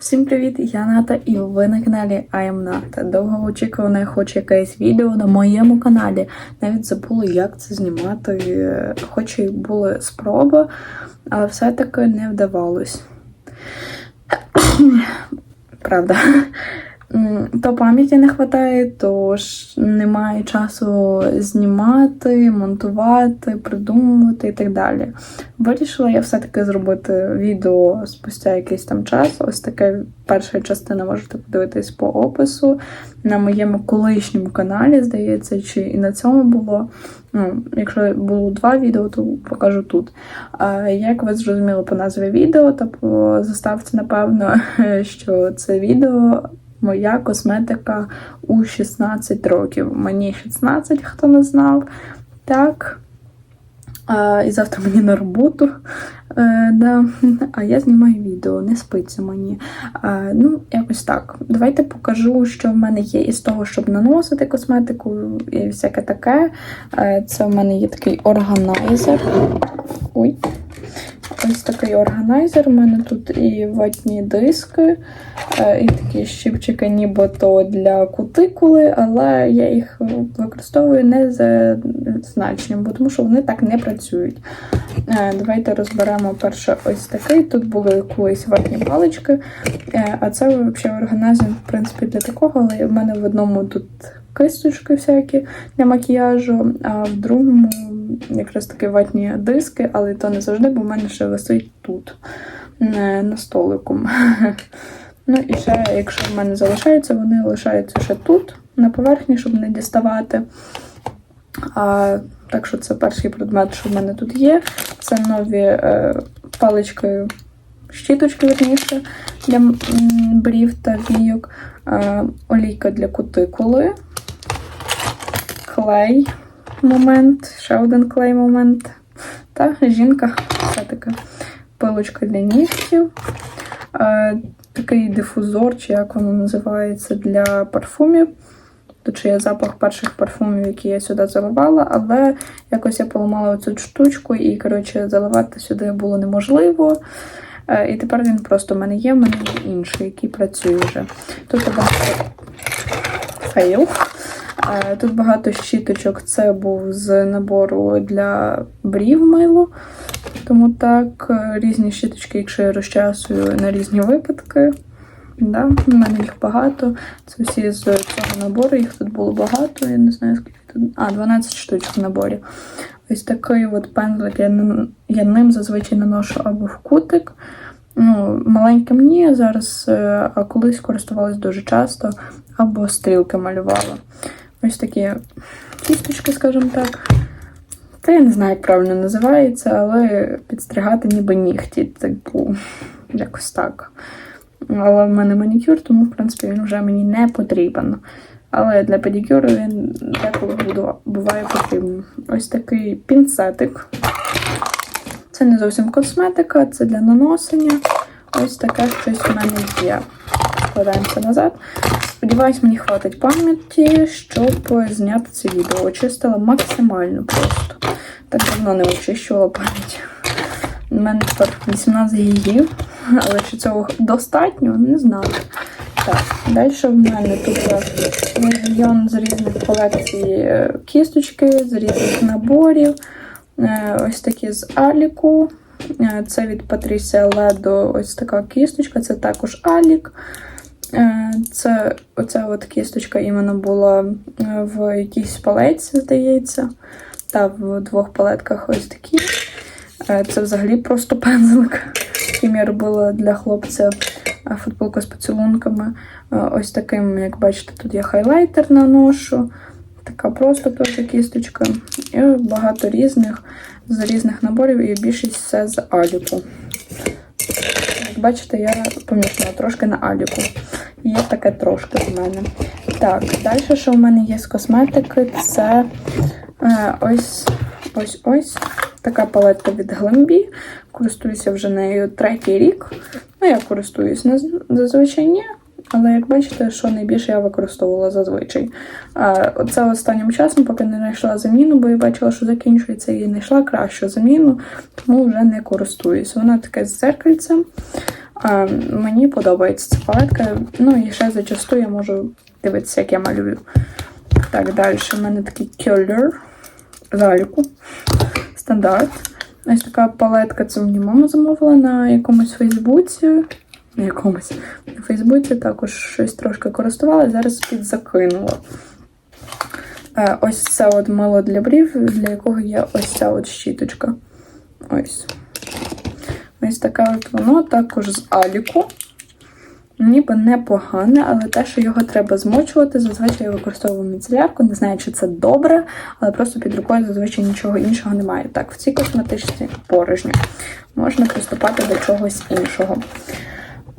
Всім привіт, я Ната і ви на каналі I am Ната. Довгоочікуване хоч якесь відео на моєму каналі. Навіть забула, як це знімати, хоч і були спроби, але все-таки не вдавалось. Правда. То пам'яті не вистачає, то ж немає часу знімати, монтувати, придумувати і так далі. Вирішила я все-таки зробити відео спустя якийсь там час. Ось таке перша частина можете подивитись по опису. На моєму колишньому каналі, здається, чи і на цьому було. Ну, якщо було два відео, то покажу тут. Як ви зрозуміли по назві відео, та по заставці, напевно, що це відео. Моя косметика у 16 років. Мені 16, хто не знав. Так. А, і завтра мені на роботу. Е, да. А я знімаю відео, не спиться мені. А, ну, якось так. Давайте покажу, що в мене є із того, щоб наносити косметику і всяке таке. Е, це в мене є такий органайзер. Ой. Ось такий органайзер. У мене тут і ватні диски, е, і такі щипчики, нібито для кутикули, але я їх використовую не за значенням, бо тому що вони так не працюють. Е, Давайте розберемо перше ось такий. Тут були колись ватні палички, е, а це взагалі органайзер, в принципі, для такого, але в мене в одному тут кисточки всякі для макіяжу, а в другому якраз таки ватні диски, але то не завжди, бо в мене ще висить тут, не на столику. Ну і ще, якщо в мене залишаються, вони лишаються ще тут, на поверхні, щоб не діставати. А, Так що це перший предмет, що в мене тут є. Це нові е, палички, щіточки, верніше, для брів та війок, е, олійка для кутикули, клей момент, ще один клей момент. Та жінка, це така пилочка для нігтів. Е, такий дифузор, чи як воно називається, для парфумів. Тут ще є запах перших парфумів, які я сюди заливала, але якось я поламала цю штучку, і, коротше, заливати сюди було неможливо. Е, І тепер він просто в мене є, в мене є інший, який працює вже. Тут багато фейл. Е, Тут багато щіточок. Це був з набору для брів мило. Тому так, е, різні щіточки, якщо я розчасую на різні випадки. Да, У мене їх багато. Це всі з цього набору, їх тут було багато. Я не знаю, скільки тут. А, 12 штучок в наборі. Ось такий от пензлик я, ним- я ним зазвичай наношу або в кутик. Ну, маленьким ні зараз, е, а колись користувалась дуже часто, або стрілки малювала. Ось такі кісточки, скажімо так. Та я не знаю, як правильно називається, але підстригати ніби нігті, типу, якось так. Але в мене манікюр, тому, в принципі, він вже мені не потрібен. Але для педикюру він деколи буває потрібен. Ось такий пінцетик. Це не зовсім косметика, це для наносення. Ось таке щось в мене є. Складаємося назад. Сподіваюсь, мені хватить пам'яті, щоб зняти це відео. Очистила максимально просто. Так давно не очищувала пам'ять. У мене тепер 18 гігів, але чи цього достатньо, не знаю. Так, далі в мене тут мільйон з різних колекцій е, кісточки, з різних наборів. Е, Ось такі з Аліку. Е, Це від Patricia Ledo ось така кісточка, це також Алік. Е, Це оця от кісточка іменно була е, в якійсь палетці, здається. Та в двох палетках ось такі. Е, Це взагалі просто пензлик, яким я робила для хлопця футболку з поцілунками. Ось таким, як бачите, тут я хайлайтер наношу. Така просто теж кісточка. І багато різних з різних наборів, і більшість все з Аліку. Бачите, я помітила трошки на Аліку. Є таке трошки в мене. Так, далі, що в мене є з косметики, це е, ось ось ось така палетка від Glambi. Користуюся вже нею третій рік. Ну, я користуюсь зазвичай ні. Але як бачите, що найбільше я використовувала зазвичай. А, Оце останнім часом, поки не знайшла заміну, бо я бачила, що закінчується і знайшла кращу заміну, тому вже не користуюсь. Вона таке з зеркальцем. А, мені подобається ця палетка. Ну і ще зачасту я можу дивитися, як я малюю. Так, далі в мене такий color заліку. Стандарт. Ось така палетка, це мені мама замовила на якомусь Фейсбуці. На якомусь на Фейсбуці також щось трошки користувала, зараз підзакинула. Е, Ось це от мило для брів, для якого є ось ця от щіточка. Ось. Ось така от воно також з Аліку. Ніби непогане, але те, що його треба змочувати, зазвичай я використовую міцелярку. Не знаю, чи це добре, але просто під рукою зазвичай нічого іншого немає. Так, в цій косметичній порожні можна приступати до чогось іншого.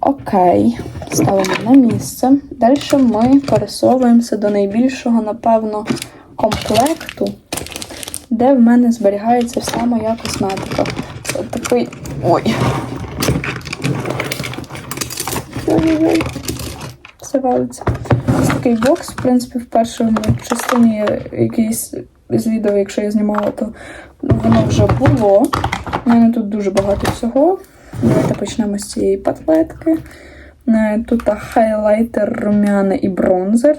Окей, ставимо на місце. Далі ми пересовуємося до найбільшого, напевно, комплекту, де в мене зберігається вся моя косметика. Це такий. Ой. Ой-ой-ой. Все валиться. Ось такий бокс, в принципі, в першому частині якийсь з відео, якщо я знімала, то воно вже було. У мене тут дуже багато всього. Давайте почнемо з цієї патлетки. Е, Тут хайлайтер, румяна і бронзер.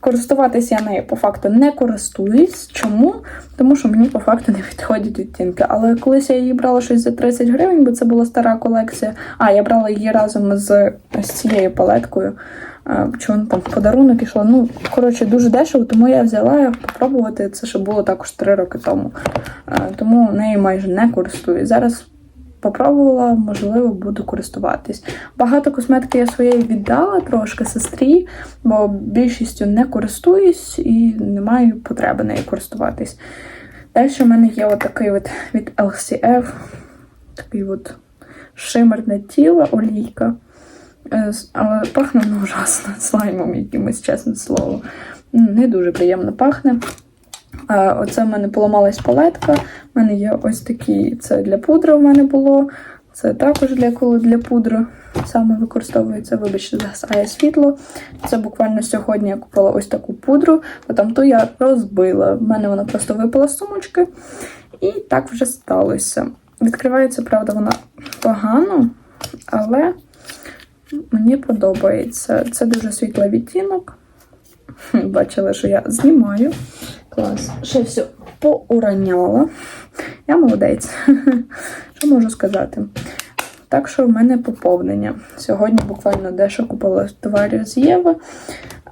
Користуватися я нею по факту не користуюсь. Чому? Тому що мені по факту не підходять відтінки. Але колись я її брала щось за 30 гривень, бо це була стара колекція. А, я брала її разом з ось цією палеткою. Е, Чи там в подарунок ішла. Ну, коротше, дуже дешево, тому я взяла попробувати. Це ще було також 3 роки тому. Е, Тому нею майже не користуюсь. Зараз попробувала, можливо, буду користуватись. Багато косметики я своєї віддала трошки сестрі, бо більшістю не користуюсь і не маю потреби нею користуватись. Далі в мене є отакий от від LCF, такий от шимерне тіло, олійка. Е, Але пахне воно ужасно слаймом якимось, чесне слово. Не дуже приємно пахне. Оце в мене поламалась палетка. У мене є ось такі, це для пудри в мене було. Це також для коли для пудри саме використовується. Вибачте, згасає світло. Це буквально сьогодні я купила ось таку пудру, бо там ту я розбила. В мене вона просто випала з сумочки. І так вже сталося. Відкривається, правда, вона погано, але мені подобається. Це дуже світлий відтінок. Бачили, що я знімаю. Клас. Ще все поураняла. Я молодець. Що можу сказати? Так що в мене поповнення. Сьогодні буквально дещо купила товарів з Єви.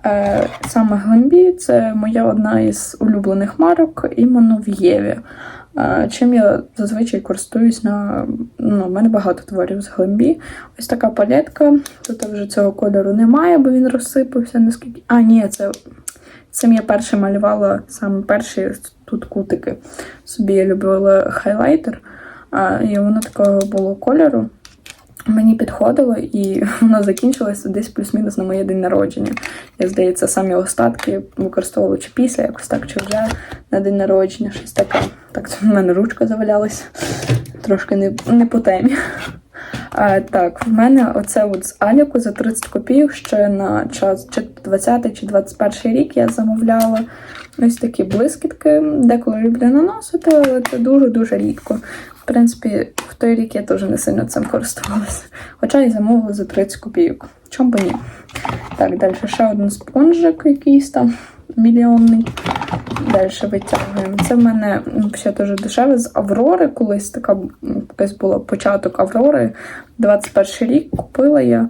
Е, саме Глембі це моя одна із улюблених марок іменно в Єві. Е, чим я зазвичай користуюсь на. Ну, в мене багато творів з Глембі. Ось така палетка. Тут вже цього кольору немає, бо він розсипався наскільки. А, ні, це Цим я перше малювала саме перші тут кутики. Собі я любила хайлайтер, а, і воно такого було кольору. Мені підходило, і воно закінчилося десь плюс-мінус на моє день народження. Я, здається, самі остатки використовувала чи після, якось так, чи вже на день народження, щось таке. Так, це в мене ручка завалялась. Трошки не, не по темі. А, так, в мене оце от з Аліку за 30 копійок ще на час чи 20 чи 21 рік я замовляла ось такі блискітки. Деколи люблю наносити, але це дуже-дуже рідко. В принципі, в той рік я теж не сильно цим користувалася. Хоча і замовила за 30 копійок. Чому б ні? Так, далі ще один спонжик якийсь там мільйонний. Далі витягуємо. Це в мене ще дуже дешеве з Аврори. Колись така якась була початок Аврори. 21 рік купила я.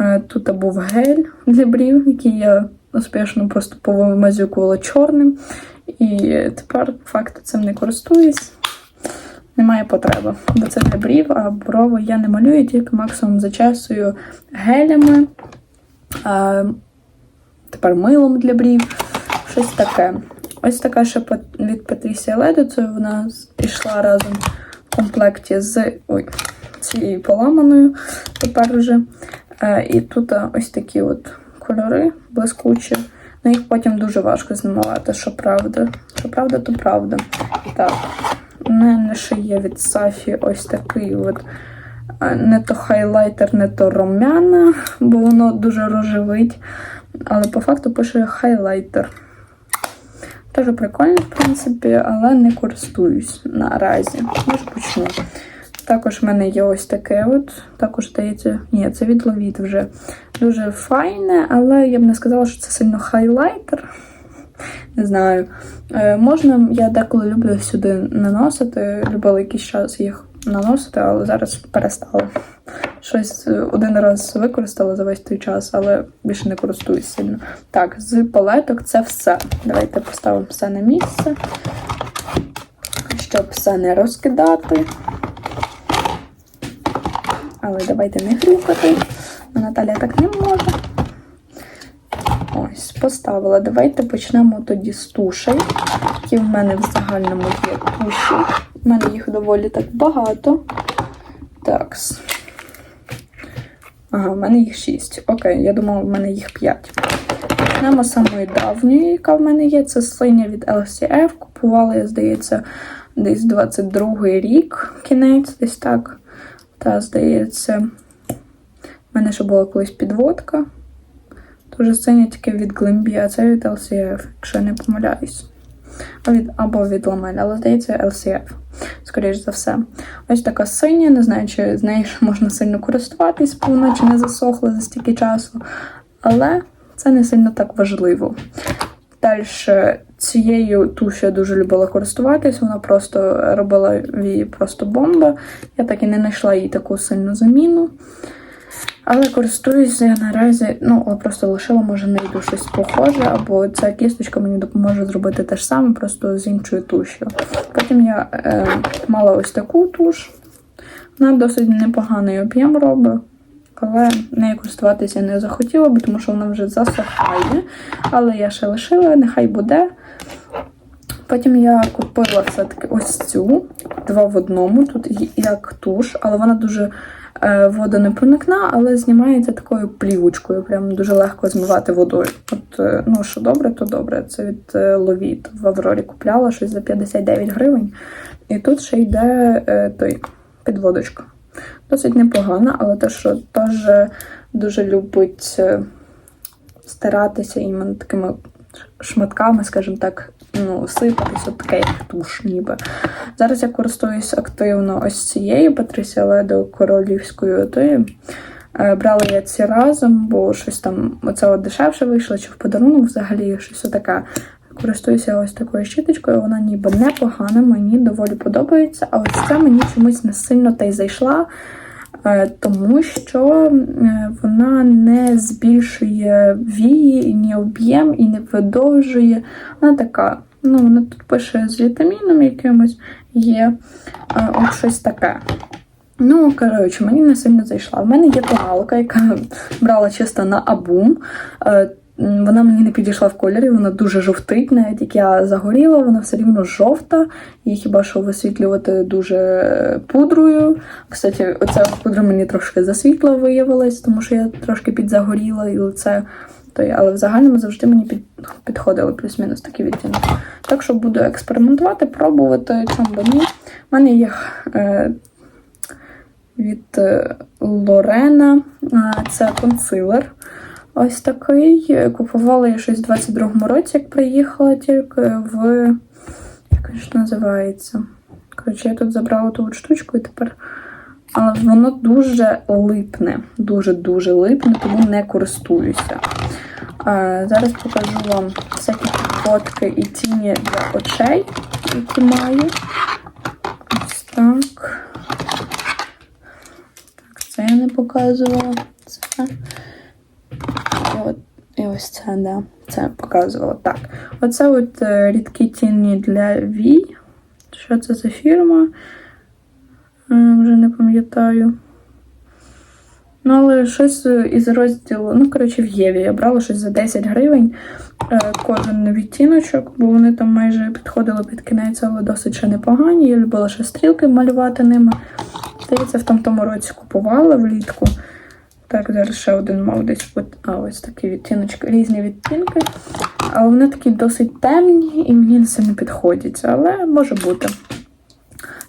Е, Тут був гель для брів, який я успішно просто повимазюкувала чорним. І тепер факту цим не користуюсь. Немає потреби, бо це для брів, а брови я не малюю, тільки максимум зачесую гелями, а, тепер милом для брів, щось таке. Ось така ще від Патрісія Ледо, це вона пішла разом в комплекті з ой, цією поламаною тепер вже. Е, і тут а, ось такі от кольори блискучі. Ну, їх потім дуже важко знімати, що правда. Що правда, то правда. Так, у мене ще є від Сафі ось такий от. е, Не то хайлайтер, не то румяна, бо воно дуже рожевить. Але по факту пише хайлайтер. Теж прикольно, в принципі, але не користуюсь наразі. Може почну. Також в мене є ось таке от. Також здається, ні, це від Ловіт вже дуже файне, але я б не сказала, що це сильно хайлайтер. Не знаю. Е, можна, я деколи люблю сюди наносити. Любила якийсь час їх наносити, але зараз перестала. Щось е, один раз використала за весь той час, але більше не користуюсь сильно. Так, з палеток це все. Давайте поставимо все на місце, щоб все не розкидати. Але давайте не грюкати. бо Наталя так не може. Поставила. Давайте почнемо тоді з тушей, які в мене в загальному є туші. У мене їх доволі так багато. Так. Ага, в мене їх 6. Окей, я думала, в мене їх 5. Почнемо з самої давньої, яка в мене є. Це слиня від LCF. Купувала, я, здається, десь 22-й рік, кінець, десь так. Та, здається, в мене ще була колись підводка. Дуже синя тільки від а це від LCF, якщо я не помиляюсь. Або від Ламель, але здається LCF, скоріш за все. Ось така синя, не знаю, чи з нею можна сильно користуватись, бо вона чи не засохла за стільки часу. Але це не сильно так важливо. Далі цією тушу я дуже любила користуватись, вона просто робила її просто бомба. Я так і не знайшла їй таку сильну заміну. Але користуюся я наразі, ну, просто лишила, може, знайду щось похоже, або ця кісточка мені допоможе зробити те ж саме, просто з іншою туш'ю. Потім я е, мала ось таку туш. Вона досить непоганий об'єм робить, але нею користуватися не захотіла, бо тому що вона вже засохає. Але я ще лишила, нехай буде. Потім я купила все-таки ось цю два в одному. Тут як туш, але вона дуже е, водонепроникна, але знімається такою плівочкою. Прям дуже легко змивати водою. От, е, ну, що добре, то добре. Це від е, Ловіт. В Аврорі купляла щось за 59 гривень. І тут ще йде е, той підводочка. Досить непогана, але те, що теж дуже любить е, старатися іменно такими шматками, скажімо так, ну, сипатись, от таке, як туш ніби. Зараз я користуюсь активно ось цією Патрісія Ледо королівською отою. Е, Брала я ці разом, бо щось там оце от дешевше вийшло, чи в подарунок взагалі щось таке. Користуюся ось такою щіточкою, вона ніби непогана, мені доволі подобається. А ось ця мені чомусь не сильно та й зайшла, тому що е, вона не збільшує вії, ні об'єм, і не видовжує. Вона така. Ну, вона тут пише з вітаміном якимось є е, от щось таке. Ну, коротше, мені не сильно зайшла. У мене є тоналка, яка брала чисто на абум. Е, Вона мені не підійшла в кольорі, вона дуже жовтить, навіть як я загоріла, вона все рівно жовта. Її хіба що висвітлювати дуже пудрою. Кстати, оця пудра мені трошки засвітла виявилась, тому що я трошки підзагоріла і лице. Але в загальному завжди мені під, підходили плюс-мінус такі відтінки. Так що буду експериментувати, пробувати, чому би ні. У мене є е, від е, Лорена, е, це консилер. Ось такий. Купувала я щось в 22-му році, як приїхала тільки в. Як він ж називається? Коротше, я тут забрала ту штучку і тепер. Але воно дуже липне, дуже-дуже липне, тому не користуюся. А, Зараз покажу вам всякі фотки і тіні для очей, які маю. Ось так. Так, це я не показувала. Це. І, ось це, да. Це показувала. Так. Оце от е, рідкі тіні для Вій. Що це за фірма? Е, Вже не пам'ятаю. Ну, але щось із розділу, ну, коротше, в Єві. Я брала щось за 10 гривень. Е, Кожен відтіночок, бо вони там майже підходили під кінець, але досить ще непогані. Я любила ще стрілки малювати ними. Здається, в тому році купувала влітку. Так, зараз ще один мав десь. А ось такі відтіночки, різні відтінки. Але вони такі досить темні і мені це не підходять. Але може бути.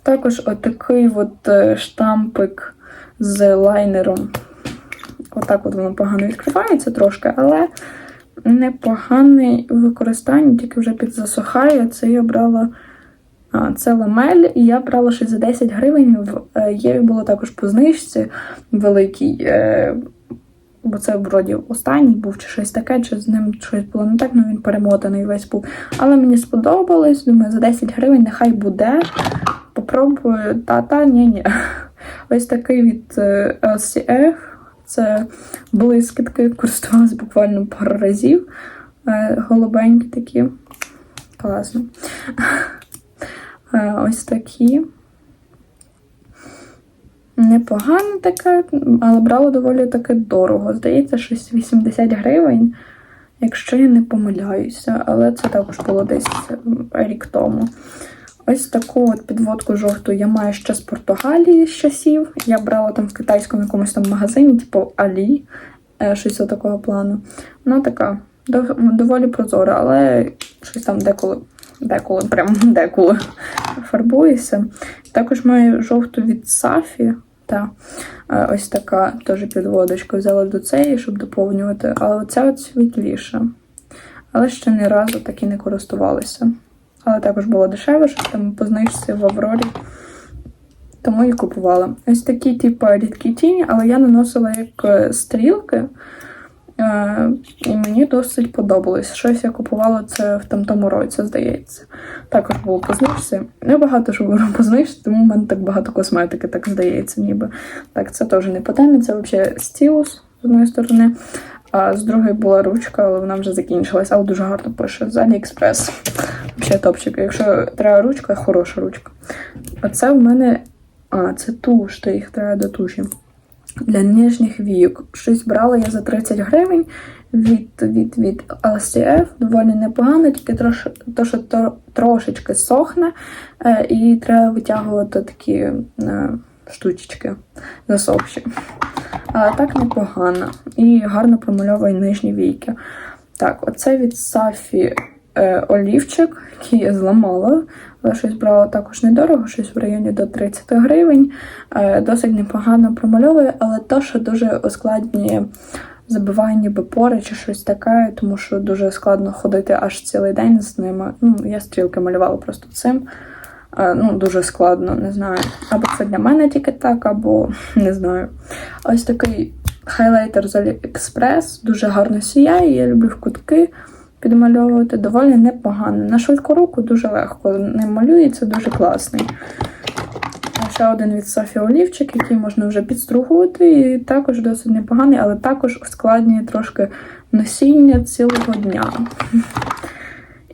Також отакий от е, штампик з лайнером. Отак от воно погано відкривається трошки, але непогане використання, тільки вже підзасухає. Це я брала Це ламель, і я брала щось за 10 гривень. В е, Єві було також по знижці великий. е, Бо це вроді останній був чи щось таке, чи з ним щось було не так, ну він перемотаний весь був. Але мені сподобалось, думаю, за 10 гривень нехай буде. Попробую. Та-та, ні-ні. Ось такий від е, LCF. Це блискітки, користувалася буквально пару разів. Голубенькі такі. Класно. Е, Ось такі. Непогано таке, але брало доволі таки дорого. Здається, щось 80 гривень, якщо я не помиляюся, але це також було десь рік тому. Ось таку от підводку жовту я маю ще з Португалії з часів. Я брала там в китайському якомусь там магазині, типу Алі, е, щось такого плану. Вона така доволі прозора, але щось там деколи, деколи, прям деколи фарбується. Також маю жовту від Сафі. Та е, ось така теж підводочка. Взяла до цієї, щоб доповнювати, але оця от світліша. Але ще ні разу так і не користувалася. Але також було дешеве, щось там по знижці в Аврорі. Тому і купувала. Ось такі, типу, рідкі тіні, але я наносила як е, стрілки. Е, і мені досить подобалось. Щось я купувала це в там тому році, здається. Також було по знижці. Не багато що беру по тому в мене так багато косметики, так здається, ніби. Так, це теж не по темі, це взагалі стілус з одної сторони. А з другої була ручка, але вона вже закінчилась, але дуже гарно пише. З Aliexpress. Взагалі топчик. Якщо треба ручка, хороша ручка. Оце в мене. А, це туш, то їх треба до туші. Для нижніх вік. Щось брала я за 30 гривень від, від, від LCF. Доволі непогано, тільки трош, то, що то, трошечки сохне, е, і треба витягувати такі е, штучечки засохші. Але так непогано. І гарно промальовує нижні війки. Так, оце від Сафі олівчик, який я зламала. Але щось брала також недорого, щось в районі до 30 гривень. Е, досить непогано промальовує, але то, що дуже ускладнює забиває ніби пори чи щось таке, тому що дуже складно ходити аж цілий день з ними. Ну, я стрілки малювала просто цим. Е, Ну, дуже складно, не знаю. Або це для мене тільки так, або не знаю. Ось такий хайлайтер з AliExpress, дуже гарно сіяє, я люблю в кутки підмальовувати, доволі непогано. На швидку руку дуже легко не малюється, дуже класний. Ще один від Софі Олівчик, який можна вже підстругувати, і також досить непоганий, але також ускладнює трошки носіння цілого дня.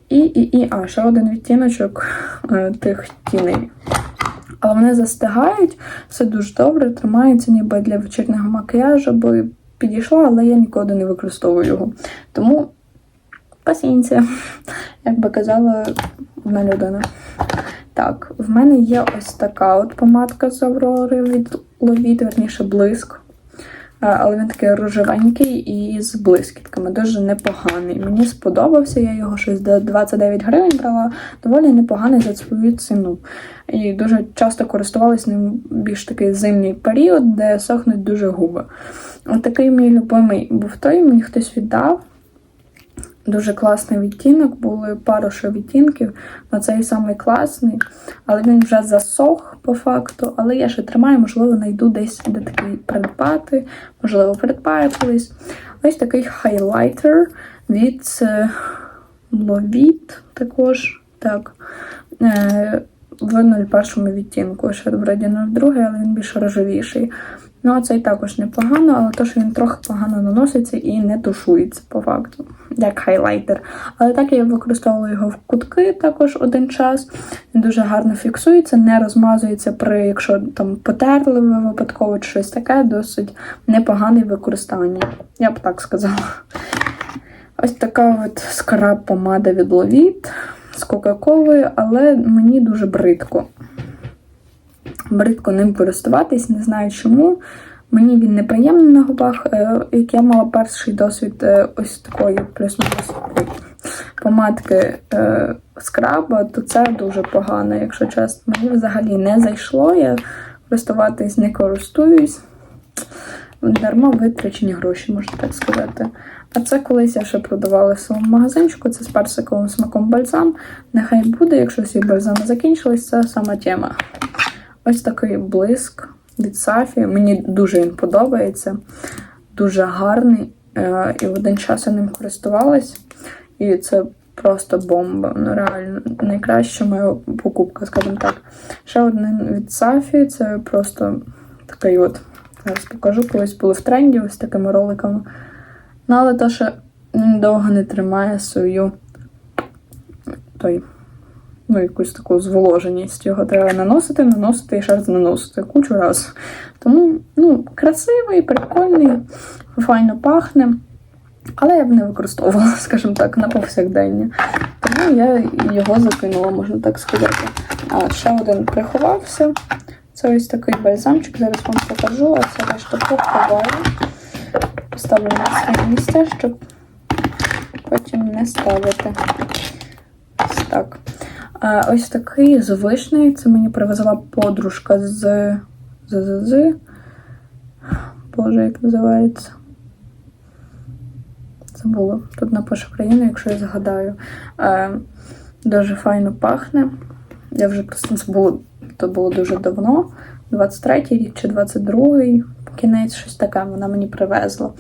І, і, і, а, ще один відтіночок е, тих тіней. Але вони застигають, все дуже добре, тримається ніби для вечірнього макіяжу, бо підійшла, але я ніколи не використовую його. Тому пасінція, як би казала одна людина. Так, в мене є ось така от помадка з Аврори від Ловіт, верніше блиск. Але він такий рожевенький і з блискітками, дуже непоганий. Мені сподобався, я його щось до 29 гривень брала, доволі непоганий за свою ціну. І дуже часто користувалась ним більш такий зимній період, де сохнуть дуже губи. От такий мій любимий був той, мені хтось віддав. Дуже класний відтінок, були пару ще відтінків, але цей самий класний, але він вже засох по факту. Але я ще тримаю, можливо, знайду десь де такий придбати, можливо, придбаю колись. Ось такий хайлайтер від е, Lovit також. Так. Е, В 01 відтінку. Ще вроді 02, але він більш рожевіший. Ну, а цей також непогано, але то, що він трохи погано наноситься і не тушується по факту, як хайлайтер. Але так я використовувала його в кутки також один час. Він дуже гарно фіксується, не розмазується при, якщо там потерли ви випадково чи щось таке, досить непогане використання. Я б так сказала. Ось така от скраб помада від Lovit з Кока-Колою, але мені дуже бридко бридко ним користуватись, не знаю чому. Мені він неприємний на губах. Е, Як я мала перший досвід е, ось такої плюс-мінус помадки е, скраба, то це дуже погано, якщо чесно. Мені взагалі не зайшло. Я користуватись не користуюсь. дарма витрачені гроші, можна так сказати. А це колись я ще продавала в своєму магазинчику, це з персиковим смаком бальзам. Нехай буде, якщо всі бальзами закінчились, це сама тема. Ось такий блиск від Сафі. Мені дуже він подобається. Дуже гарний. Е, І в один час я ним користувалась. І це просто бомба. Ну, реально, найкраща моя покупка, скажімо так. Ще один від Сафі, це просто такий от. Зараз покажу, колись були в тренді ось такими роликами. Ну, але то, що довго не тримає свою той, ну, якусь таку зволоженість. Його треба наносити, наносити і ще раз наносити кучу раз. Тому, ну, красивий, прикольний, файно пахне. Але я б не використовувала, скажімо так, на повсякдення. Тому я його закинула, можна так сказати. А ще один приховався. Це ось такий бальзамчик, зараз вам покажу, а це решта поховаю. Поставлю на своє місце, щоб потім не ставити. Ось так. А, ось такий з. Це мені привезла подружка з. з. Боже, як називається? Забула. Тут напишу країну, якщо я згадаю. Е, дуже файно пахне. Я вже просто забула, то було дуже давно. 23-й рік чи 22-й, кінець щось таке вона мені привезла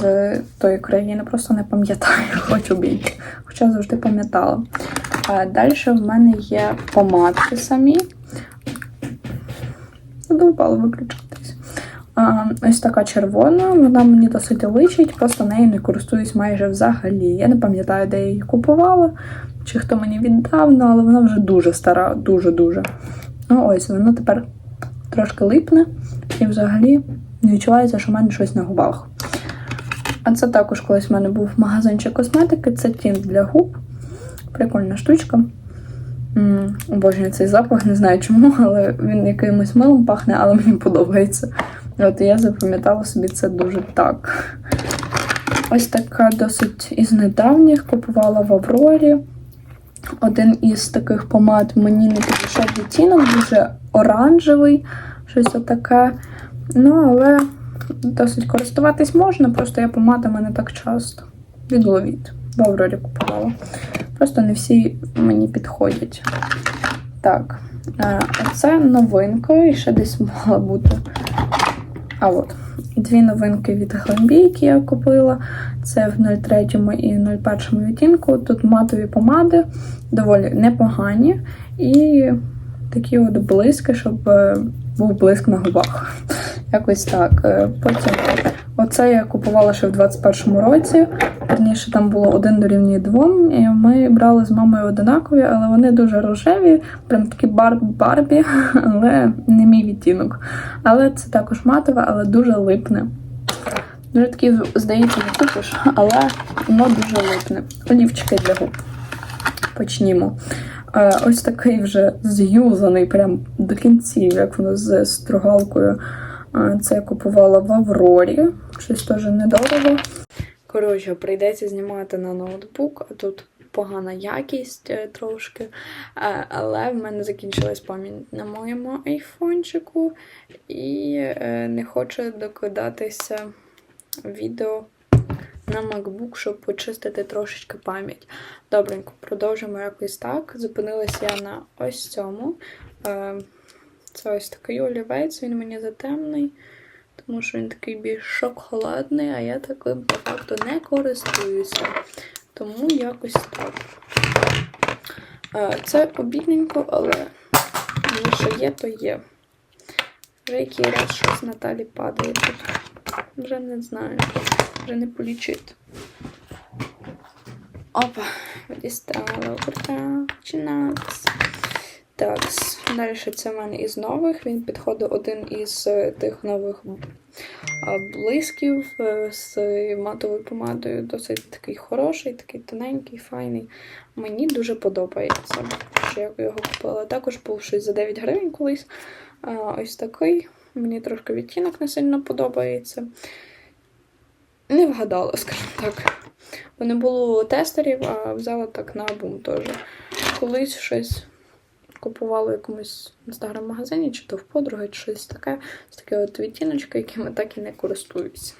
з тої країни. Просто не пам'ятаю, хочу більше. Хоча завжди пам'ятала. Далі в мене є помадки самі. Задовбало виключитись. А, ось така червона, вона мені досить личить, просто нею не користуюсь майже взагалі. Я не пам'ятаю, де я її купувала, чи хто мені віддав, ну, але вона вже дуже стара, дуже-дуже. Ну ось, воно тепер трошки липне і взагалі не відчувається, що в мене щось на губах. А це також колись в мене був магазинчик косметики, це тінт для губ. Прикольна штучка. М, Обожнюю цей запах, не знаю чому, але він якимось милом пахне, але мені подобається. От я запам'ятала собі це дуже так. Ось така досить із недавніх купувала в Аврорі. Один із таких помад мені не підійшов відтінок, дуже оранжевий, щось отаке. Ну, але досить користуватись можна, просто я помадами не так часто. Від Ловіт. В Аврорі купувала. Просто не всі мені підходять. Так, е, оце новинка, і ще десь мала бути. А от, дві новинки від Глембійки я купила. Це в 03 і 01 відтінку. Тут матові помади, доволі непогані. І такі от блиски, щоб е, був блиск на губах. Якось так. Е, Потім оце я купувала ще в 21-му році. Верніше там було один дорівнює двом. І ми брали з мамою одинакові, але вони дуже рожеві, прям такі бар Барбі, але не мій відтінок. Але це також матове, але дуже липне. Дуже такі, здається, не купиш, але воно дуже липне. Олівчики для губ. Почнімо. Е, Ось такий вже з'юзаний прям до кінців, як воно з стругалкою. Е, Це я купувала в Аврорі. Щось теж недорого. Коротше, прийдеться знімати на ноутбук, а тут погана якість е, трошки. Е, Але в мене закінчилась пам'ять на моєму айфончику, і е, не хоче докидатися відео на MacBook, щоб почистити трошечки пам'ять. Добренько, продовжимо якось так. Зупинилася я на ось цьому. Це ось такий олівець, він мені затемний, тому що він такий більш шоколадний, а я таким по факту не користуюся. Тому якось так. Це обідненько, але що є, то є. Вже який раз щось Наталі падає тут. Вже не знаю. Вже не полічити. Опа, дістала починатися. Так, далі це в мене із нових. Він підходить один із е, тих нових блисків е, з матовою помадою. Досить такий хороший, такий тоненький, файний. Мені дуже подобається, що я його купила. Також був щось за 9 гривень колись. Ось такий. Мені трошки відтінок не сильно подобається. Не вгадала, скажімо так. Бо не було тестерів, а взяла так на бум теж. Колись щось купувала в якомусь інстаграм-магазині, чи то в подруги, чи щось таке. Ось таке от відтіночки, якими так і не користуюсь.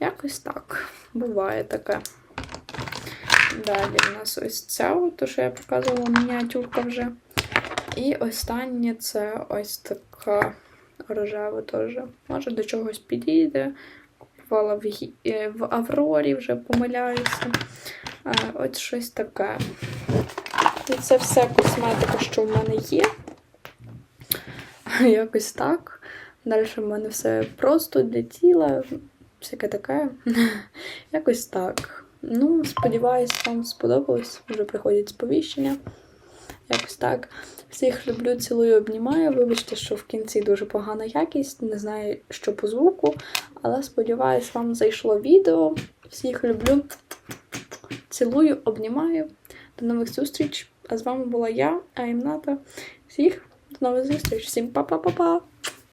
Якось так. Буває таке. Далі в нас ось ця, то, що я показувала, мініатюрка вже. І останнє це ось така рожева теж. Може до чогось підійде. Купувала в, е, в Аврорі, вже помиляюся. Е, Ось щось таке. І це все косметика, що в мене є. Якось так. Далі в мене все просто для тіла, всяке таке. Якось так. Ну, сподіваюсь, вам сподобалось. Вже приходять сповіщення. Якось так. Всіх люблю, цілую, обнімаю. Вибачте, що в кінці дуже погана якість. Не знаю, що по звуку, але сподіваюсь, вам зайшло відео. Всіх люблю. Цілую, обнімаю. До нових зустріч. А з вами була я, Аймната. Всіх до нових зустріч. Всім па-па-па-па!